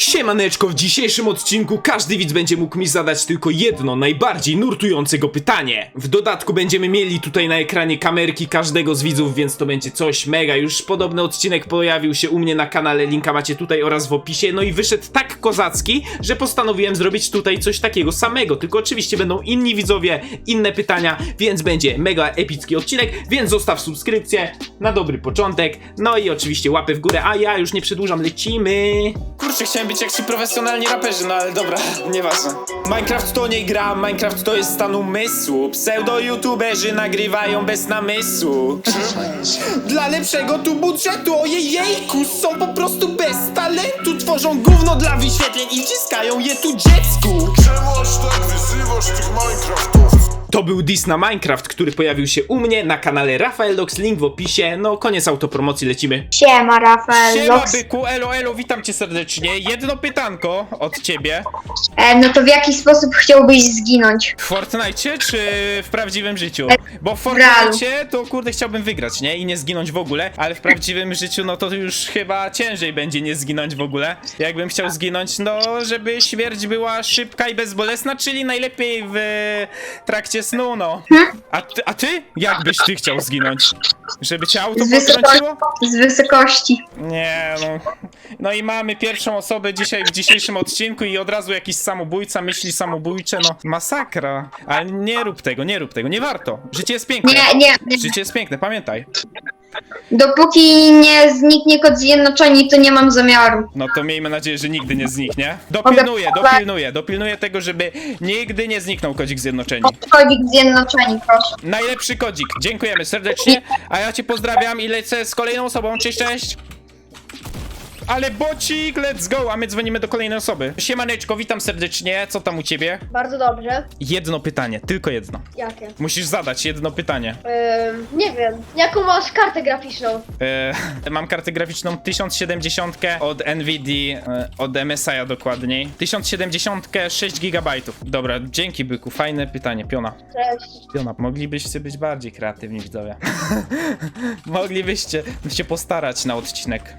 Siemaneczko, w dzisiejszym odcinku każdy widz będzie mógł mi zadać tylko jedno, najbardziej nurtujące go pytanie. W dodatku będziemy mieli tutaj na ekranie kamerki każdego z widzów, więc to będzie coś mega. Już podobny odcinek pojawił się u mnie na kanale, linka macie tutaj oraz w opisie. No i wyszedł tak kozacki, że postanowiłem zrobić tutaj coś takiego samego. Tylko oczywiście będą inni widzowie, inne pytania, więc będzie mega epicki odcinek, więc zostaw subskrypcję na dobry początek. No i oczywiście łapy w górę, a ja już nie przedłużam, lecimy. Kurczę, chciałem być jak ci profesjonalni raperzy, no ale dobra, nieważne. Minecraft to nie gra, Minecraft to jest stan umysłu. Pseudo-youtuberzy nagrywają bez namysłu. Dla lepszego tu budżetu, ojejejku, są po prostu bez talentu. Tworzą gówno dla wyświetleń i wciskają je tu dziecku. Czemu aż tak wyzywasz tych Minecraftowców? To był diss na Minecraft, który pojawił się u mnie na kanale Rafael Dox, link w opisie. No, koniec autopromocji, lecimy. Siema, Rafael. Siema Lox. byku, elo elo, witam cię serdecznie. Jedno pytanko od ciebie. E, no to w jaki sposób chciałbyś zginąć? W Fortnite czy w prawdziwym życiu? Bo w. Fortnite to kurde chciałbym wygrać, nie? I nie zginąć w ogóle, ale w prawdziwym życiu no to już chyba ciężej będzie nie zginąć w ogóle. Jakbym chciał zginąć, no żeby śmierć była szybka i bezbolesna, czyli najlepiej w trakcie snu, no. A ty, a ty? Jak byś ty chciał zginąć? Żeby cię auto Z, wysoko... potrąciło? z wysokości. Nie, no. No i mamy pierwszą osobę dzisiaj w dzisiejszym odcinku i od razu jakiś samobójca, myśli samobójcze, no masakra. Ale nie rób tego, nie rób tego, nie warto. Życie jest piękne. Nie, nie, nie. Życie jest piękne, pamiętaj. Dopóki nie zniknie kod zjednoczeni, to nie mam zamiaru. No to miejmy nadzieję, że nigdy nie zniknie. Dopilnuję, dopilnuję, dopilnuję tego, żeby nigdy nie zniknął kodzik zjednoczeni. Kodzik zjednoczeni, proszę. Najlepszy kodzik, dziękujemy serdecznie, a ja cię pozdrawiam i lecę z kolejną osobą, cześć, cześć! Ale bocik, let's go, a my dzwonimy do kolejnej osoby. Siemaneczko, witam serdecznie, co tam u ciebie? Bardzo dobrze. Jedno pytanie, tylko jedno. Jakie? Musisz zadać jedno pytanie. Ym, nie wiem. Jaką masz kartę graficzną? E, mam kartę graficzną 1070 od NVIDIA, e, od MSI'a dokładniej. 1070, 6 GB. Dobra, dzięki byku, fajne pytanie, piona. Cześć. Piona, moglibyście być bardziej kreatywni widzowie. moglibyście się postarać na odcinek.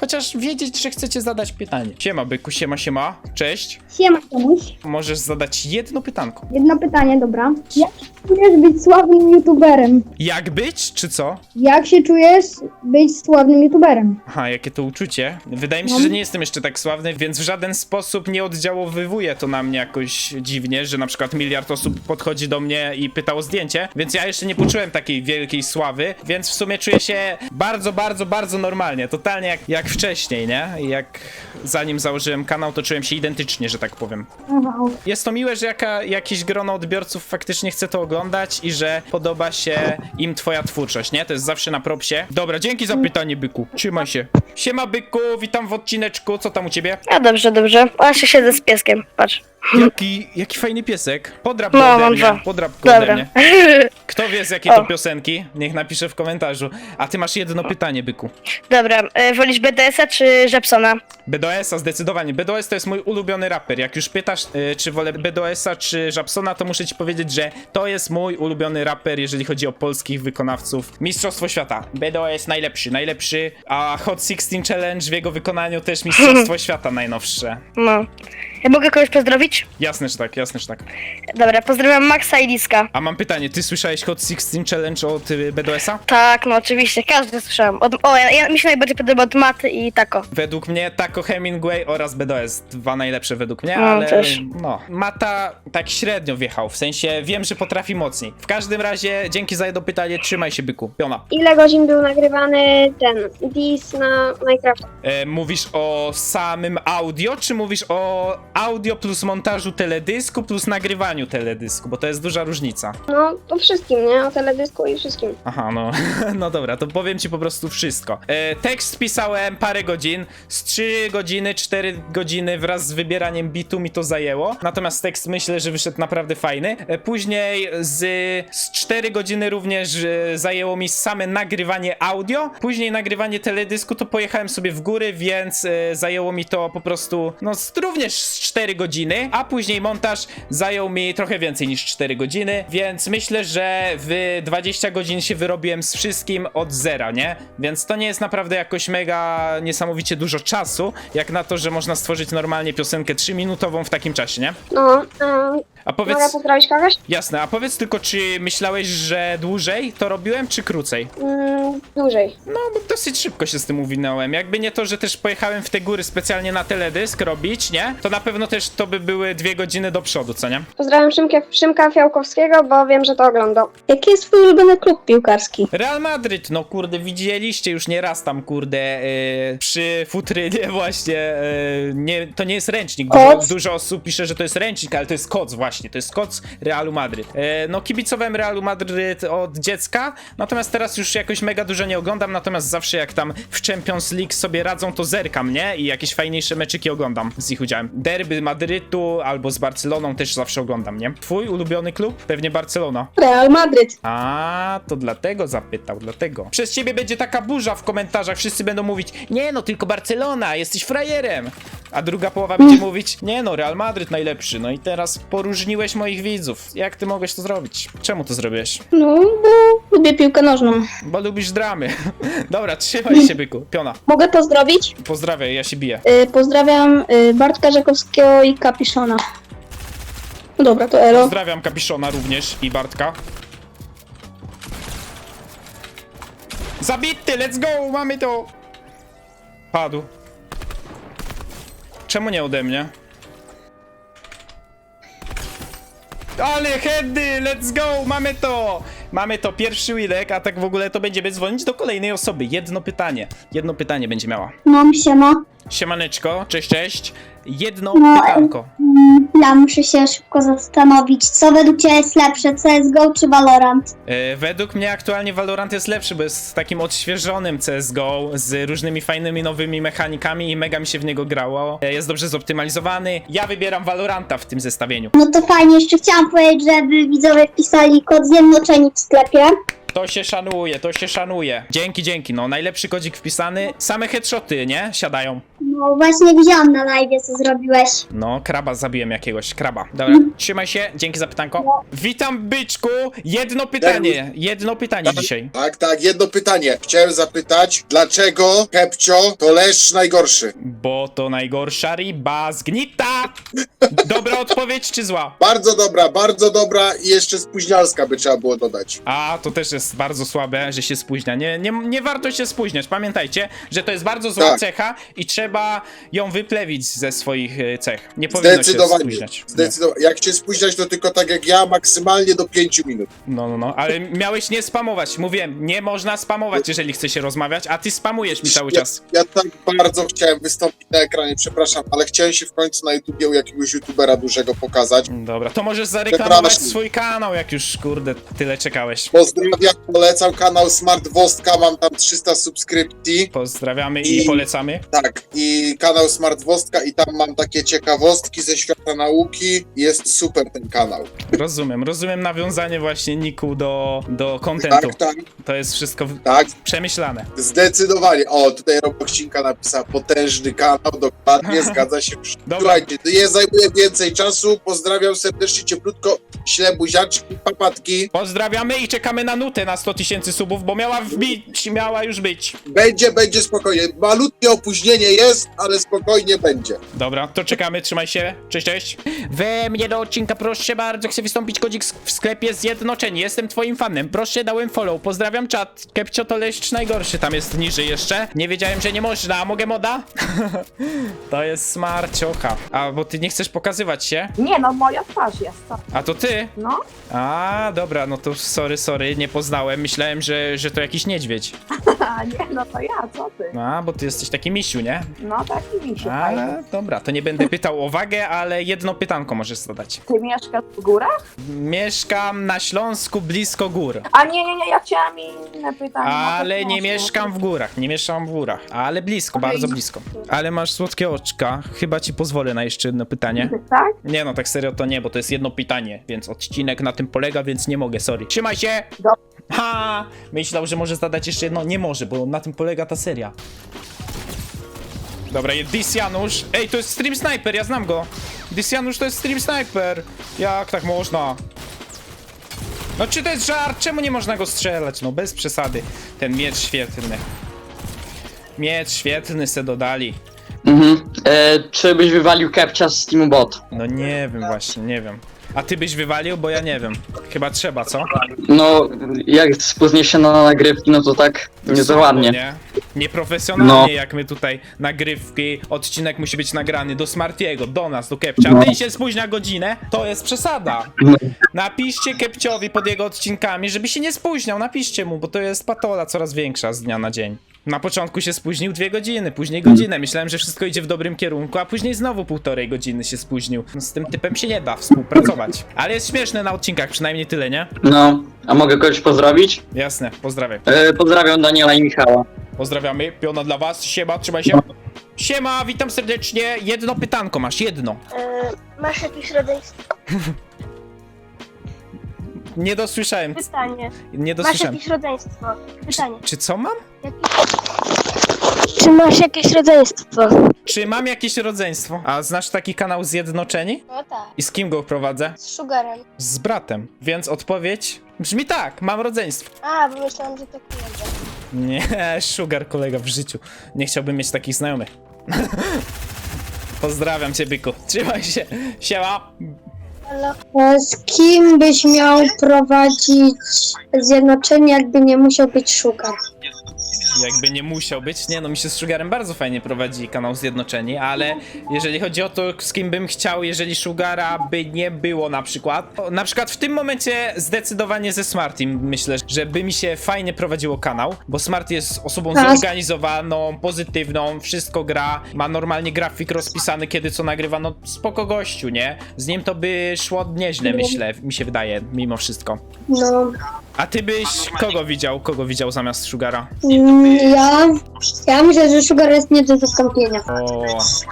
Chociaż wiedzieć, że chcecie zadać pytanie. Siema byku, siema, siema, cześć. Siema komuś. Możesz zadać jedno pytanko. Jedno pytanie, dobra. Jak się czujesz być sławnym youtuberem? Jak być, czy co? Jak się czujesz być sławnym youtuberem? Aha, jakie to uczucie. Wydaje mi się, że nie jestem jeszcze tak sławny, więc w żaden sposób nie oddziałowywuje to na mnie jakoś dziwnie, że na przykład miliard osób podchodzi do mnie i pyta o zdjęcie, więc ja jeszcze nie poczułem takiej wielkiej sławy, więc w sumie czuję się bardzo, bardzo, bardzo normalnie, totalnie jak, jak wcześniej, nie? Jak zanim założyłem kanał, to czułem się identycznie, że tak powiem. Jest to miłe, że jaka, jakieś grono odbiorców faktycznie chce to oglądać i że podoba się im twoja twórczość, nie? To jest zawsze na propsie. Dobra, dzięki za pytanie, byku. Trzymaj się. Siema, byku, witam w odcineczku. Co tam u ciebie? A dobrze, dobrze. A się siedzę z pieskiem, patrz. Jaki, jaki fajny piesek. Podrap go No, ode mam mnie. dwa. Podrap go ode Dobra. mnie. Kto wie z jakiej to O. piosenki? Niech napisze w komentarzu. A ty masz jedno pytanie, byku. Dobra, e, wolisz BDS-a czy Żepsona? BDS-a zdecydowanie. BDS to jest mój ulubiony raper. Jak już pytasz, y, czy wolę BDS-a czy Żabsona, to muszę ci powiedzieć, że to jest mój ulubiony raper, jeżeli chodzi o polskich wykonawców. Mistrzostwo świata. BDS najlepszy, najlepszy, a Hot 16 Challenge w jego wykonaniu też Mistrzostwo świata najnowsze. No. Ja mogę kogoś pozdrowić? Jasne, że tak, jasne, że tak. Dobra, pozdrawiam Maxa i Liska. A mam pytanie, ty słyszałeś Hot 16 Challenge od y, BDS-a? Tak, no oczywiście, każdy słyszałem. Od, o, ja, ja, mi się najbardziej podoba od Maty i Tako. Według mnie Taco Hemingway oraz BDS. Dwa najlepsze według mnie, No, ale też. no. Mata tak średnio wjechał, w sensie wiem, że potrafi mocniej. W każdym razie, dzięki za jedno pytanie, trzymaj się byku. Piona. Ile godzin był nagrywany ten dis na Minecraft? E, mówisz o samym audio, czy mówisz o audio plus montażu teledysku plus nagrywaniu teledysku? Bo to jest duża różnica. No, o wszystkim, nie? O teledysku i wszystkim. Aha, no, no dobra, to powiem ci po prostu wszystko. E, tekst pisałem parę godzin, z 3 godziny, 4 godziny wraz z wybieraniem bitu mi to zajęło. Natomiast tekst myślę, że wyszedł naprawdę fajny. E, później z, z 4 godziny również e, zajęło mi same nagrywanie audio. Później nagrywanie teledysku to pojechałem sobie w góry, więc e, zajęło mi to po prostu, no z, również z 4 godziny, a później montaż zajął mi trochę więcej niż 4 godziny, więc myślę, że w 20 godzin się wyrobiłem z wszystkim od zera, nie? Więc to nie jest naprawdę jakoś mega niesamowicie dużo czasu, jak na to, że można stworzyć normalnie piosenkę 3-minutową w takim czasie, nie? No, e, A powiedz... mogę pozdrowić kogoś? Jasne, a powiedz tylko, czy myślałeś, że dłużej to robiłem, czy krócej? Mm, dłużej. No, bo dosyć szybko się z tym uwinąłem. Jakby nie to, że też pojechałem w te góry specjalnie na teledysk robić, nie? To na pewno też to by były dwie godziny do przodu, co nie? Pozdrawiam Szymka, Szymka Fiałkowskiego, bo wiem, że to oglądał. Jaki jest twój ulubiony klub piłkarski? Real Madryt, no kurde, widzieliście już nieraz tam, kurde, yy, przy futrynie właśnie, yy, nie, to nie jest ręcznik. Dużo, Koc? dużo osób pisze, że to jest ręcznik, ale to jest koc właśnie, to jest koc Realu Madryt. Yy, no kibicowałem Realu Madryt od dziecka, natomiast teraz już jakoś mega dużo nie oglądam, natomiast zawsze jak tam w Champions League sobie radzą, to zerkam, nie? I jakieś fajniejsze meczyki oglądam z ich udziałem. Derby Madrytu albo z Barceloną też zawsze oglądam, nie? Twój ulubiony klub? Pewnie Barcelona. Real Madryt. A, to dlatego zapytał, dlatego. Przez ciebie będzie taka burza w komentarzach, wszyscy będą mówić, nie no, tylko Barcelona, jesteś frajerem. A druga połowa będzie mówić, nie no, Real Madryt najlepszy. No i teraz poróżniłeś moich widzów. Jak ty mogłeś to zrobić? Czemu to zrobiłeś? No, bo lubię piłkę nożną. Bo lubisz dramy. Dobra, trzymaj się, byku. Piona. Mogę pozdrowić? Pozdrawiam, ja się biję. Y, pozdrawiam y, Bartka Rzekowskiego i Kapiszona. No dobra, to elo. Pozdrawiam Kapiszona również i Bartka. Zabity, let's go, mamy to! Padł. Czemu nie ode mnie? Ale heady, let's go, mamy to! Mamy to, pierwszy willek, a tak w ogóle to będziemy dzwonić do kolejnej osoby. Jedno pytanie, jedno pytanie będzie miała. No, siema. Siemaneczko, cześć, cześć. Jedno No, pytanko. Ja muszę się szybko zastanowić, co według Ciebie jest lepsze, CSGO czy Valorant? E, Według mnie aktualnie Valorant jest lepszy, bo jest takim odświeżonym CSGO z różnymi fajnymi nowymi mechanikami i mega mi się w niego grało. E, Jest dobrze zoptymalizowany. Ja wybieram Valoranta w tym zestawieniu. No to fajnie, jeszcze chciałam powiedzieć, żeby widzowie wpisali kod zjednoczeni w sklepie. To się szanuje, to się szanuje. Dzięki, dzięki. No, najlepszy kodzik wpisany. Same headshoty, nie? Siadają. No właśnie widziałam na live, co zrobiłeś. No, kraba zabiłem jakiegoś, kraba. Dobra, trzymaj się, dzięki za pytanko. Witam, byczku. Jedno pytanie, jedno pytanie dzisiaj. Tak, tak, jedno pytanie. Chciałem zapytać, dlaczego Kepcio to leszcz najgorszy? Bo to najgorsza riba zgnita. Dobra odpowiedź czy zła? Bardzo dobra, bardzo dobra i jeszcze spóźnialska by trzeba było dodać. A, to też jest bardzo słabe, że się spóźnia. Nie, nie, nie warto się spóźniać. Pamiętajcie, że to jest bardzo zła Tak. cecha i trzeba ją wyplewić ze swoich e, cech. Nie powinno się Zdecydowanie. spóźniać. Nie. Zdecydowanie. Jak się spóźniać, to tylko tak jak ja, maksymalnie do 5 minut. No, no, no, ale miałeś nie spamować. Mówiłem, nie można spamować, jeżeli chce się rozmawiać, a ty spamujesz mi cały Ja, czas. ja tak bardzo chciałem wystąpić na ekranie, przepraszam, ale chciałem się w końcu na YouTubie u jakiegoś YouTubera dużego pokazać. Dobra, to możesz zareklamować Przepraszam. swój kanał, jak już, kurde, tyle czekałeś. Pozdrawiam, polecam kanał Smart Wostka, mam tam 300 subskrypcji. Pozdrawiamy i I- polecamy. Tak, i kanał Smart Wostka i tam mam takie ciekawostki ze świata nauki. Jest super ten kanał. Rozumiem, rozumiem nawiązanie właśnie Niku do, do kontentu. Tak, tak, To jest wszystko w- tak, przemyślane. zdecydowanie. O, tutaj Robochcinka napisała potężny kanał, dokładnie, zgadza się. Dobra. Słuchajcie, nie zajmuje więcej czasu. Pozdrawiam serdecznie, cieplutko, śle buziaczki, papatki. Pozdrawiamy i czekamy na nutę na 100 tysięcy subów, bo miała wbić, miała już być. Będzie, będzie spokojnie. Malutkie opóźnienie jest, ale spokojnie będzie. Dobra, to czekamy, trzymaj się. Cześć, cześć. We mnie do odcinka, proszę bardzo, chcę wystąpić kodzik w sklepie Zjednoczeni. Jestem twoim fanem. Proszę, dałem follow. Pozdrawiam czat. Kepcio to leszcz najgorszy, tam jest niżej jeszcze. Nie wiedziałem, że nie można. A mogę moda? to jest smarciocha. A, bo ty nie chcesz pokazywać się? Nie no, moja twarz jest. co? A to ty? No, A, dobra, no to sorry, sorry, nie poznałem. Myślałem, że, że to jakiś niedźwiedź. a nie, no to ja, co ty? A, bo ty jesteś taki misiu, nie? No taki misiu fajny. Ale dobra, to nie będę pytał o wagę, ale jedno pytanko możesz zadać. Ty mieszkasz w górach? Mieszkam na Śląsku blisko gór. A nie, nie, nie, ja chciałam inne pytanie. Ale nie mieszkam w górach, nie mieszkam w górach, ale blisko, bardzo blisko. Ale masz słodkie oczka, chyba ci pozwolę na jeszcze jedno pytanie. Tak? Nie no, tak serio to nie, bo to jest jedno pytanie, więc odcinek na tym polega, więc nie mogę, sorry. Trzymaj się! Do- Ha! Myślał, że może zadać jeszcze jedno, nie może, bo na tym polega ta seria. Dobra, jest Dis Janusz. Ej, to jest Stream Sniper, ja znam go. Dis Janusz to jest Stream Sniper. Jak tak można? No czy to jest żart? Czemu nie można go strzelać? No bez przesady. Ten miecz świetlny. Miecz świetlny se dodali. Mhm. E, czy byś wywalił Kepcia z Team Bot? No nie wiem właśnie, nie wiem. A ty byś wywalił? Bo ja nie wiem. Chyba trzeba, co? No, jak spóźnisz się na nagrywki, no to tak nie za ładnie. Nie? Nieprofesjonalnie, No. jak my tutaj nagrywki, odcinek musi być nagrany do Smartiego, do nas, do Kepcia. No. A ten się spóźnia godzinę, to jest przesada. No. Napiszcie Kepciowi pod jego odcinkami, żeby się nie spóźniał, napiszcie mu, bo to jest patola coraz większa z dnia na dzień. Na początku się spóźnił dwie godziny, później godzinę. Myślałem, że wszystko idzie w dobrym kierunku, a później znowu półtorej godziny się spóźnił. No, z tym typem się nie da współpracować. Ale jest śmieszne na odcinkach, przynajmniej tyle, nie? No, a mogę kogoś pozdrowić? Jasne, pozdrawiam. E, pozdrawiam Daniela i Michała. Pozdrawiamy, piona dla was, siema, trzymaj się. Siema, witam serdecznie. Jedno pytanko masz, jedno. masz jakieś rodzeństwo? Nie dosłyszałem, Pytanie. nie Masz dosłyszałem. jakieś rodzeństwo? Pytanie. Czy co mam? Czy masz jakieś rodzeństwo? Czy mam jakieś rodzeństwo? A znasz taki kanał Zjednoczeni? No tak. I z kim go prowadzę? Z Sugarem. Z bratem. Więc odpowiedź brzmi tak, mam rodzeństwo. A, bo myślałam, że to kolega. Nie, sugar kolega w życiu. Nie chciałbym mieć takich znajomych. Pozdrawiam cię, byku. Trzymaj się. Siema. E, Z kim byś miał prowadzić zjednoczenie, jakby nie musiał być Sugar? Jakby nie musiał być. Nie, no mi się z Sugarem bardzo fajnie prowadzi kanał Zjednoczeni, ale jeżeli chodzi o to, z kim bym chciał, jeżeli Sugara by nie było na przykład. Na przykład w tym momencie zdecydowanie ze Smartim myślę, że by mi się fajnie prowadziło kanał, bo Smart jest osobą Tak. zorganizowaną, pozytywną, wszystko gra, ma normalnie grafik rozpisany, kiedy co nagrywa, no spoko gościu, nie? Z nim to by szło nieźle, myślę, mi się wydaje, mimo wszystko. No, A ty byś kogo widział, kogo widział zamiast Sugara? mm, ja, ja myślę, że Sugar jest nie do zastąpienia. O,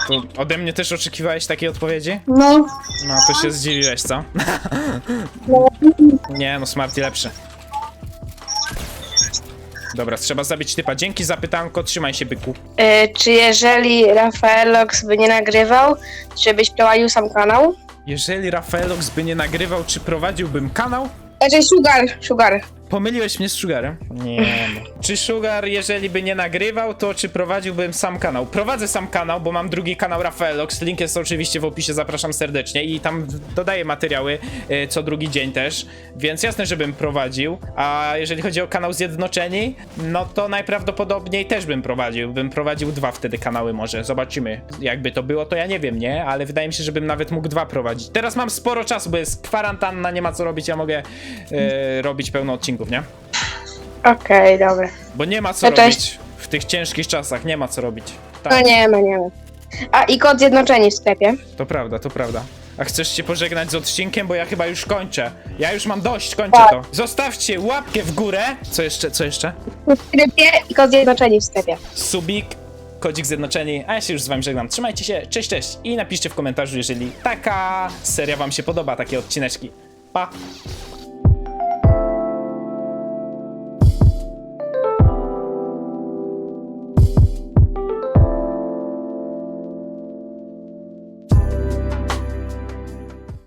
to ode mnie też oczekiwałeś takiej odpowiedzi? No, No, to się zdziwiłeś, co? Nie, no Smarty lepszy. Dobra, trzeba zabić typa. Dzięki za pytanko, trzymaj się, byku. E, czy jeżeli Rafaelox by nie nagrywał, czy byś prowadził sam kanał? Jeżeli Rafaelox by nie nagrywał, czy prowadziłbym kanał? Znaczy Sugar, Sugar. Pomyliłeś mnie z Sugarem? Nie no. Czy Sugar, jeżeli by nie nagrywał, to czy prowadziłbym sam kanał? Prowadzę sam kanał, bo mam drugi kanał Rafaelox. Link jest oczywiście w opisie, zapraszam serdecznie i tam dodaję materiały e, co drugi dzień też, więc jasne, żebym prowadził. A jeżeli chodzi o kanał Zjednoczeni, no to najprawdopodobniej też bym prowadził. Bym prowadził dwa wtedy kanały może. Zobaczymy. Jakby to było, to ja nie wiem, nie? Ale wydaje mi się, żebym nawet mógł dwa prowadzić. Teraz mam sporo czasu, bo jest kwarantanna, nie ma co robić, ja mogę e, robić pełno odcinków, nie? Okej, dobra. Bo nie ma co No cześć. robić w tych ciężkich czasach, nie ma co robić. No Tak, nie ma, nie ma. A i kod zjednoczeni w sklepie. to prawda, to prawda. A chcesz się pożegnać z odcinkiem, bo ja chyba już kończę. Ja już mam dość, kończę Tak. to. Zostawcie łapkę w górę. Co jeszcze, co jeszcze? W sklepie i kod zjednoczeni w sklepie. Subik, kodzik zjednoczeni, a ja się już z wami żegnam. Trzymajcie się, cześć, cześć i napiszcie w komentarzu, jeżeli taka seria wam się podoba, takie odcineczki. Pa!